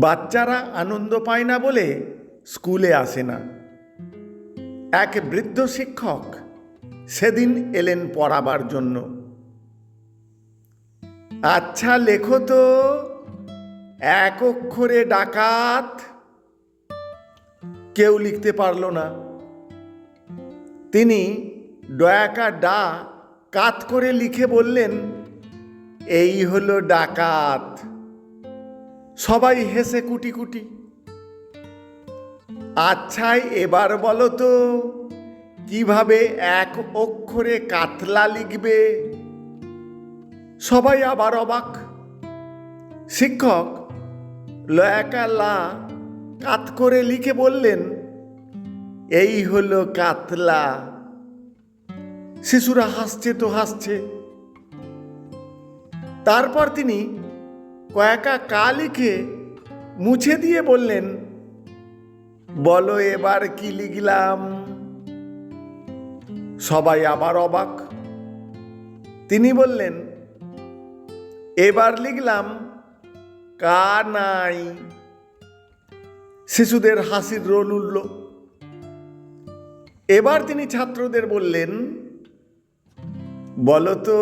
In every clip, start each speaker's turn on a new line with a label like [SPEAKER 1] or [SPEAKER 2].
[SPEAKER 1] বাচ্চারা আনন্দ পায় না বলে স্কুলে আসে না। এক বৃদ্ধ শিক্ষক সেদিন এলেন পড়াবার জন্য। আচ্ছা লেখো তো। এক অক্ষরে ডাকাত। কেউ লিখতে পারল না। তিনি ডয়াকা ডা কাত করে লিখে বললেন, এই হলো ডাকাত। সবাই হেসে কুটি কুটি। আচ্ছা এবার বলো তো, কীভাবে এক অক্ষরে কাতলা লিখবে? সবাই আবার অবাক। শিক্ষক লয়াকা লা কাত করে লিখে বললেন, এই হলো কাতলা। শিশুরা হাসছে তো হাসছে। তারপর তিনি কয়েকা কা লিখে মুছে দিয়ে বললেন, বলো এবার কি লিখলাম? সবাই আবার অবাক। তিনি বললেন, এবার লিখলাম, কা নাই। শিশুদের হাসির রোল উঠল। এবার তিনি ছাত্রদের বললেন, বলো তো,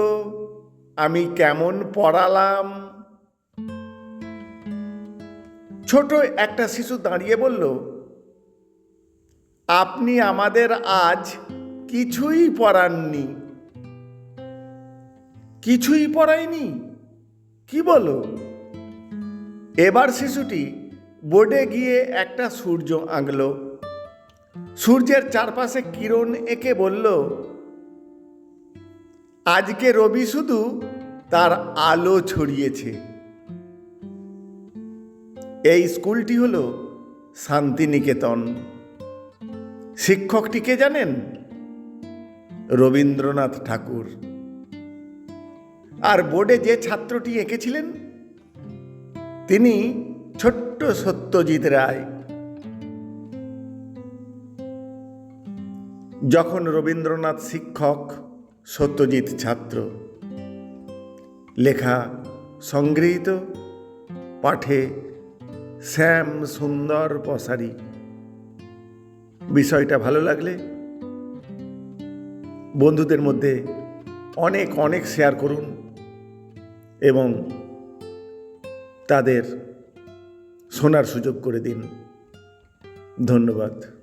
[SPEAKER 1] আমি কেমন পড়ালাম? ছোট একটা শিশু দাঁড়িয়ে বলল, আপনি আমাদের আজ কিছুই পড়াননি। কিছুই পড়ায়নি কি বলো? এবার শিশুটি বোর্ডে গিয়ে একটা সূর্য আঁকল। সূর্যের চারপাশে কিরণ এঁকে বলল, আজকে রবি শুধু তার আলো ছড়িয়েছে। এই স্কুলটি হল শান্তিনিকেতন। শিক্ষকটিকে জানেন? রবীন্দ্রনাথ ঠাকুর। আর বোর্ডে যে ছাত্রটি এঁকেছিলেন, তিনি ছোট্ট সত্যজিৎ রায়। যখন রবীন্দ্রনাথ শিক্ষক, সত্যজিৎ ছাত্র। লেখা, সংগৃহীত, পাঠে শ্যাম সুন্দর পসারি। বিষয়টা ভালো লাগলে বন্ধুদের মধ্যে অনেক অনেক শেয়ার করুন এবং তাদের শোনার সুযোগ করে দিন। ধন্যবাদ।